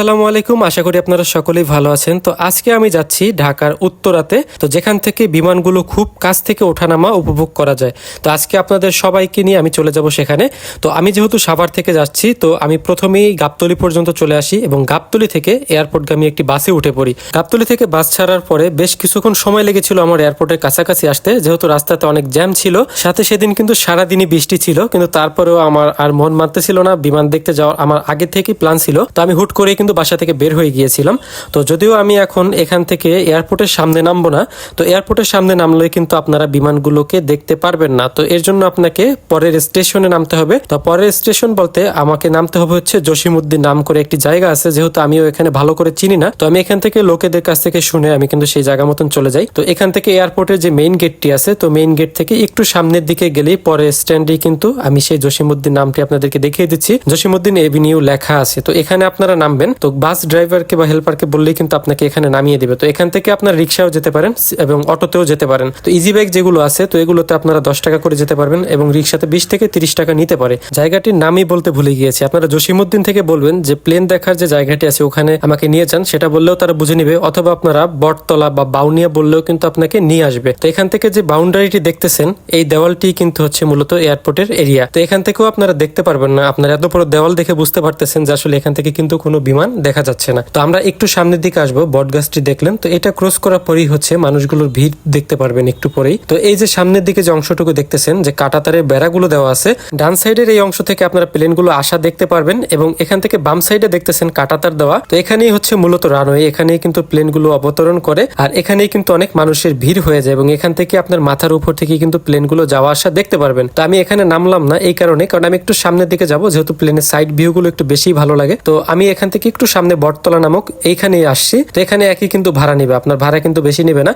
আসসালামু আলাইকুম। আশা করি আপনারা সকলেই ভালো আছেন। তো আজকে আমি যাচ্ছি ঢাকার উত্তরাতে। তো যেখান থেকে বিমানগুলো খুব কাছ থেকে ওঠানামা উপভোগ করা যায়। তো আজকে আপনাদের সবাইকে নিয়ে আমি চলে যাব সেখানে। তো আমি যেহেতু সাভার থেকে যাচ্ছি, তো আমি প্রথমেই গাবতলি পর্যন্ত চলে আসি এবং গাবতলি থেকে এয়ারপোর্টগামী একটি বাসে উঠে পড়ি। গাবতলি থেকে বাস ছাড়ার পরে বেশ কিছুক্ষণ সময় লেগেছিল আমার এয়ারপোর্টের কাছাকাছি আসতে। যেহেতু রাস্তাতে অনেক জ্যাম ছিল, সাথে সেদিন কিন্তু সারাদিনই বৃষ্টি ছিল, কিন্তু তারপরেও আমার আর মন মানতেছিল না। বিমান দেখতে যাওয়ার আমার আগে থেকেই প্ল্যান ছিল। তো আমি হুট করে কিন্তু বাসা থেকে বের হয়ে গিয়েছিলাম। তো যদিও আমি এখন এখান থেকে এয়ারপোর্টের সামনে নামবো না, তো এয়ারপোর্টের সামনে নামলে কিন্তু আপনারা বিমানগুলোকে দেখতে পারবেন না। তো এর জন্য আপনাকে পরের স্টেশনে নামতে হবে। তো পরের স্টেশন বলতে আমাকে নামতে হবে হচ্ছে জসিমউদ্দিন নাম করে একটি জায়গা আছে, যেহেতু আমিও এখানে ভালো করে চিনি না। তো আমি এখান থেকে লোকেদের কাছ থেকে শুনে আমি কিন্তু সেই জায়গা মতন চলে যাই। তো এখান থেকে এয়ারপোর্টের যে মেইন গেটটি আছে, তো মেইন গেট থেকে একটু সামনের দিকে গেলেই পরের স্ট্যান্ডে কিন্তু আমি সেই জসিমউদ্দিন নামটি আপনাদেরকে দেখিয়ে দিচ্ছি। জসিমউদ্দিন এভিনিউ লেখা আছে, তো এখানে আপনারা নামবেন। তো বাস ড্রাইভারকে বা হেল্পারকে বললেই কিন্তু আপনাকে এখানে নামিয়ে দিবে। তো এখান থেকে আপনার রিক্সাও যেতে পারেন এবং অটোতেও যেতে পারেন। তো ইজি বাইক যেগুলো আছে, তো এগুলোতে আপনারা দশ টাকা করে যেতে পারবেন এবং রিক্সাতে বিশ থেকে তিরিশ টাকা নিতে পারে। জায়গাটির নামই বলতে ভুলে গিয়েছি। আপনারা জসিমুদ্দিন থেকে বলবেন যে, প্লেন দেখার যে জায়গাটি আছে, ওখানে আমাকে নিয়ে যান। সেটা বললেও তারা বুঝে নিবে। অথবা আপনারা বটতলা বা বাউনিয়া বললেও কিন্তু আপনাকে নিয়ে আসবে। তো এখান থেকে যে বাউন্ডারিটি দেখতেছেন, এই দেওয়ালটি কিন্তু হচ্ছে মূলত এয়ারপোর্টের এরিয়া তো এখান থেকেও আপনারা দেখতে পারবেন না। আপনারা এত বড় দেওয়াল দেখে বুঝতে পারতেছেন যে আসলে এখান থেকে কিন্তু কোনো বিমান দেখা যাচ্ছে না। তো আমরা একটু সামনের দিকে আসব বটগাছটি দেখলেন। তো এটা ক্রস করার পরেই হচ্ছে মানুষগুলোর ভিড় দেখতে পারবেন একটু পরেই। তো এই যে সামনের দিকে যে অংশটুকু দেখতেছেন, যে কাটাতারের বেড়াগুলো দেওয়া আছে, ডান সাইডের এই অংশ থেকে আপনারা প্লেনগুলো আসা দেখতে পারবেন এবং এখান থেকে বাম সাইডে দেখতেছেন কাটাতার দেওয়া। তো এখানেই হচ্ছে মূলত রানওয়ে, এখানেই কিন্তু প্লেনগুলো অবতরণ করে আর এখানেই কিন্তু অনেক মানুষের ভিড় হয়ে যায় এবং এখান থেকে আপনার মাথার উপর থেকে কিন্তু প্লেনগুলো যাওয়া আসা দেখতে পারবেন। তো আমি এখানে নামলাম না এই কারণে, কারণ আমি একটু সামনের দিকে যাব, যেহেতু প্লেনের সাইড ভিউ গুলো একটু বেশি ভালো লাগে। তো আমি এখান থেকে একটু সামনে বটতলা নামক এইখানেই আসছি। তো এখানে একই কিন্তু ভাড়া নিবে, আপনার ভাড়া কিন্তু বেশি নেবে না।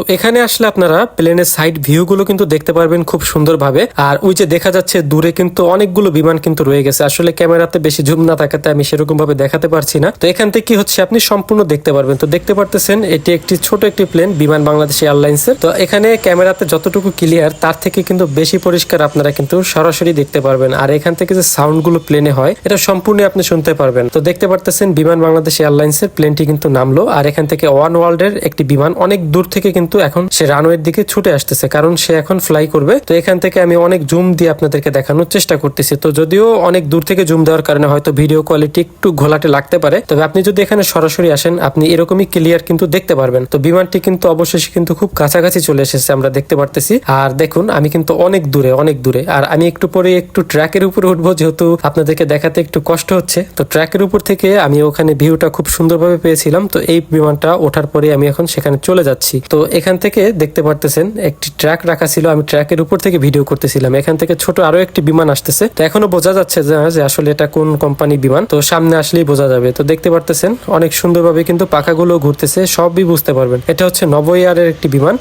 তো এখানে আসলে আপনারা প্লেনের সাইড ভিউগুলো কিন্তু দেখতে পারবেন খুব সুন্দরভাবে। আর ওই যে দেখা যাচ্ছে দূরে কিন্তু অনেকগুলো বিমান কিন্তু রয়ে গেছে। আসলে ক্যামেরাতে বেশি ঝুম না থাকাতে আমি সেরকম ভাবে দেখাতে পারছি না। তো এখান থেকে হচ্ছে আপনি সম্পূর্ণ দেখতে পারবেন। তো দেখতে পারতেছেন এটি একটি ছোট একটি প্লেন বিমান বাংলাদেশ এয়ারলাইন্সের তো এখানে ক্যামেরাতে যতটুকু ক্লিয়ার তার থেকে কিন্তু বেশি পরিষ্কার আপনারা কিন্তু সরাসরি দেখতে পারবেন। আর এখান থেকে যে সাউন্ডগুলো প্লেনে হয়, এটা সম্পূর্ণ আপনি শুনতে পারবেন। তো দেখতে পারতেছেন বিমান বাংলাদেশ এয়ারলাইন্সের প্লেনটি কিন্তু নামলো। আর এখান থেকে ওয়ান ওয়ার্ল্ডের একটি বিমান অনেক দূর থেকে কিন্তু এখন সে রানওয়ের দিকে ছুটে আসতেছে, কারণ সে এখন ফ্লাই করবে। তো এখান থেকে আমি অনেক জুম দিয়ে আপনাদেরকে দেখানোর চেষ্টা করতেছি। তো যদিও অনেক দূর থেকে জুম দেওয়ার কারণে হয়তো ভিডিও কোয়ালিটি একটু ঘোলাটে লাগতে পারে, তবে আপনি যদি এখানে সরাসরি আসেন, আপনি এরকমই ক্লিয়ার কিন্তু দেখতে পারবেন। তো বিমানটি কিন্তু অবশেষে কিন্তু খুব কাছাকাছি চলে এসেছে, আমরা দেখতে পারতেছি। আর দেখুন, আমি কিন্তু অনেক দূরে অনেক দূরে। আর আমি একটু পরে একটু ট্র্যাকের উপরে উঠবো, যেহেতু আপনাদেরকে দেখাতে একটু কষ্ট হচ্ছে। তো ট্র্যাকের উপর থেকে আমি ওখানে ভিউটা খুব সুন্দরভাবে পেয়েছিলাম। তো এই বিমানটা ওঠার পরে আমি এখন সেখানে চলে যাচ্ছি। তো এখান থেকে দেখতে পারতেছেন, একটি ট্র্যাক রাখা ছিল, আমি ট্র্যাকের উপর থেকে ভিডিও করতেছিলাম। এখান থেকে ছোট আরও একটি বিমান আসতেছে। তো এখনও বোঝা যাচ্ছে যে যে আসলে এটা কোন কোম্পানি বিমান। তো সামনে আসলেই বোঝা যাবে। তো দেখতে পারতেছেন, অনেক সুন্দরভাবে কিন্তু পাখাগুলো ঘুরতেছে, সবই বুঝতে পারবেন। এটা হচ্ছে নব এয়ারের একটি বিমান।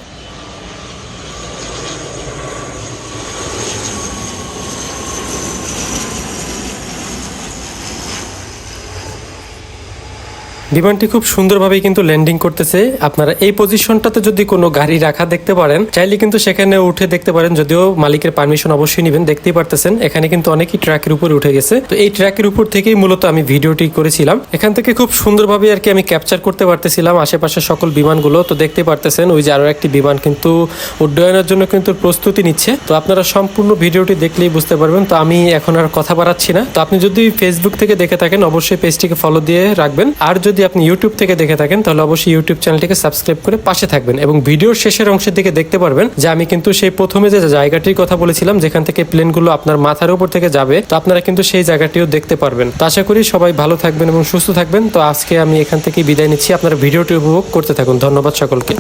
বিমানটি খুব সুন্দরভাবে কিন্তু ল্যান্ডিং করতেছে। আপনারা এই পজিশনটাতে যদি কোনো গাড়ি রাখা দেখতে পারেন, চাইলে কিন্তু সেখানে উঠে দেখতে পারেন, যদিও মালিকের পারমিশন অবশ্যই নেবেন, দেখতেই পারতেছেন। এখানে কিন্তু অনেকই ট্র্যাকের উপরে উঠে গেছে। তো এই ট্র্যাকের উপর থেকেই মূলত আমি ভিডিওটি করেছিলাম। এখান থেকে খুব সুন্দরভাবে আর কি আমি ক্যাপচার করতে পারতেছিলাম আশেপাশে সকল বিমানগুলো। তো দেখতে পারতেছেন, ওই যে আরও একটি বিমান কিন্তু উড্ডয়নের জন্য কিন্তু প্রস্তুতি নিচ্ছে। তো আপনারা সম্পূর্ণ ভিডিওটি দেখলেই বুঝতে পারবেন। তো আমি এখন আর কথা বাড়াচ্ছি না। তো আপনি যদি ফেসবুক থেকে দেখে থাকেন, অবশ্যই পেজটিকে ফলো দিয়ে রাখবেন। আর যদি আপনি ইউটিউব থেকে দেখে থাকেন, তাহলে অবশ্যই ইউটিউব চ্যানেলটিকে সাবস্ক্রাইব করে পাশে থাকবেন এবং ভিডিওর শেষের অংশের দিকে দেখতে পারবেন যে আমি কিন্তু সেই প্রথমে যে জায়গাটির কথা বলেছিলাম, যেখান থেকে প্লেনগুলো আপনার মাথার উপর থেকে যাবে, তো আপনারা কিন্তু সেই জায়গাটিও দেখতে পারবেন। তো আশা করি সবাই ভালো থাকবেন এবং সুস্থ থাকবেন। তো আজকে আমি এখান থেকে বিদায় নিচ্ছি। আপনারা ভিডিওটি উপভোগ করতে থাকুন। ধন্যবাদ সকলকে।